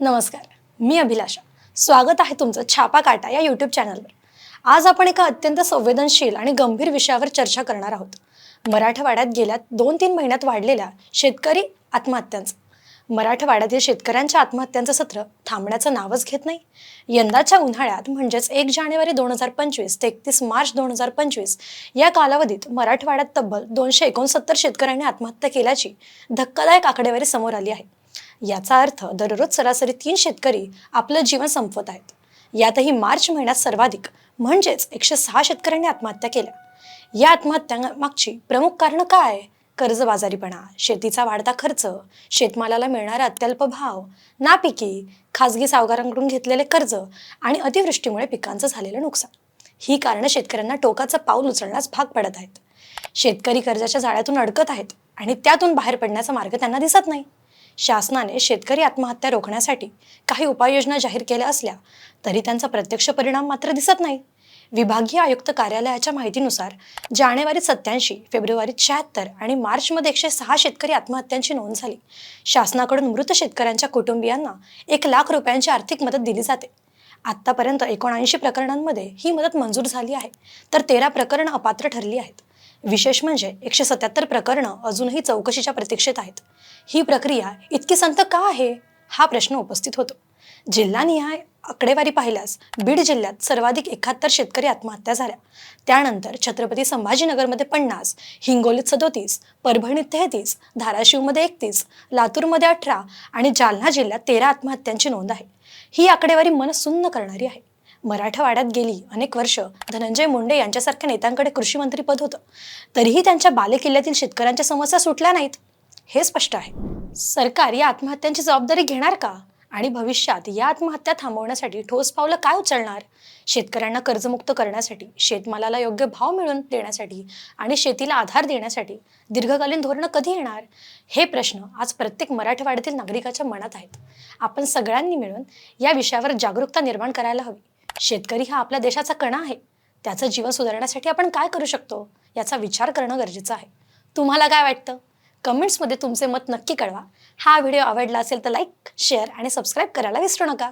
नमस्कार मी अभिलाषा. स्वागत आहे तुमचं छापा काटा या यूट्यूब चॅनलवर आज आपण एका अत्यंत संवेदनशील आणि गंभीर विषयावर चर्चा करणार आहोत. मराठवाड्यात गेल्या दोन तीन महिन्यात वाढलेल्या शेतकरी आत्महत्यांचं. मराठवाड्यातील शेतकऱ्यांच्या आत्महत्यांचं सत्र थांबण्याचं नावच घेत नाही. यंदाच्या उन्हाळ्यात म्हणजेच एक जानेवारी दोन हजार पंचवीस ते एकतीस मार्च दोन हजार पंचवीस या कालावधीत मराठवाड्यात तब्बल दोनशे एकोणसत्तर शेतकऱ्यांनी आत्महत्या केल्याची धक्कादायक आकडेवारी समोर आली आहे. याचा अर्थ दररोज सरासरी तीन शेतकरी आपलं जीवन संपवत आहेत. यातही मार्च महिन्यात सर्वाधिक म्हणजेच एकशे सहा शेतकऱ्यांनी आत्महत्या केल्या. या आत्महत्यांमागची प्रमुख कारणं काय? कर्जबाजारीपणा शेतीचा वाढता खर्च शेतमालाला मिळणारा अत्यल्प भाव नापिकी खाजगी सावकारांकडून घेतलेले कर्ज आणि अतिवृष्टीमुळे पिकांचं झालेलं नुकसान. ही कारणं शेतकऱ्यांना टोकाचं पाऊल उचलण्यास भाग पडत आहेत. शेतकरी कर्जाच्या जाळ्यातून अडकत आहेत आणि त्यातून बाहेर पडण्याचा मार्ग त्यांना दिसत नाही. शासनाने शेतकरी आत्महत्या रोखण्यासाठी काही उपाययोजना जाहीर केल्या असल्या तरी त्यांचा प्रत्यक्ष परिणाम मात्र दिसत नाही. विभागीय आयुक्त कार्यालयाच्या माहितीनुसार जानेवारीत सत्याऐंशी फेब्रुवारीत शहात्तर आणि मार्चमध्ये एकशे सहा शेतकरी आत्महत्यांची नोंद झाली. शासनाकडून मृत शेतकऱ्यांच्या कुटुंबियांना एक लाख रुपयांची आर्थिक मदत दिली जाते. आत्तापर्यंत एकोणऐंशी प्रकरणांमध्ये ही मदत मंजूर झाली आहे. तर तेरा प्रकरणं अपात्र ठरली आहेत. विशेष म्हणजे एकशे सत्याहत्तर प्रकरणं अजूनही चौकशीच्या प्रतीक्षेत आहेत. ही प्रक्रिया इतकी संत का आहे? हा प्रश्न उपस्थित होतो. जिल्हानिहाय आकडेवारी पाहिल्यास बीड जिल्ह्यात सर्वाधिक एकाहत्तर शेतकरी आत्महत्या झाल्या. त्यानंतर छत्रपती संभाजीनगरमध्ये पन्नास हिंगोलीत सदोतीस परभणीत तेहतीस धाराशिवमध्ये एकतीस लातूरमध्ये अठरा आणि जालना जिल्ह्यात तेरा आत्महत्यांची नोंद आहे. ही आकडेवारी मन सुन्न करणारी आहे. मराठवाड्यात गेली अनेक वर्ष धनंजय मुंडे यांच्यासारख्या नेत्यांकडे कृषीमंत्रीपद होतं. तरीही त्यांच्या बालेकिल्ल्यातील शेतकऱ्यांच्या समस्या सुटल्या नाहीत. हे स्पष्ट आहे. सरकार या आत्महत्यांची जबाबदारी घेणार का? आणि भविष्यात या आत्महत्या थांबवण्यासाठी ठोस पावलं काय उचलणार? शेतकऱ्यांना कर्जमुक्त करण्यासाठी शेतमालाला योग्य भाव मिळवून देण्यासाठी आणि शेतीला आधार देण्यासाठी दीर्घकालीन धोरणं कधी येणार? हे प्रश्न आज प्रत्येक मराठवाड्यातील नागरिकाच्या मनात आहेत. आपण सगळ्यांनी मिळून या विषयावर जागरूकता निर्माण करायला हवी. शेतकरी हा आपल्या देशाचा कणा आहे. त्याचं जीवन सुधारण्यासाठी आपण काय करू शकतो याचा विचार करणं गरजेचं आहे. तुम्हाला काय वाटतं? कमेंट्समध्ये तुमचे मत नक्की कळवा. हा व्हिडिओ आवडला असेल तर लाईक शेअर आणि सबस्क्राईब करायला विसरू नका.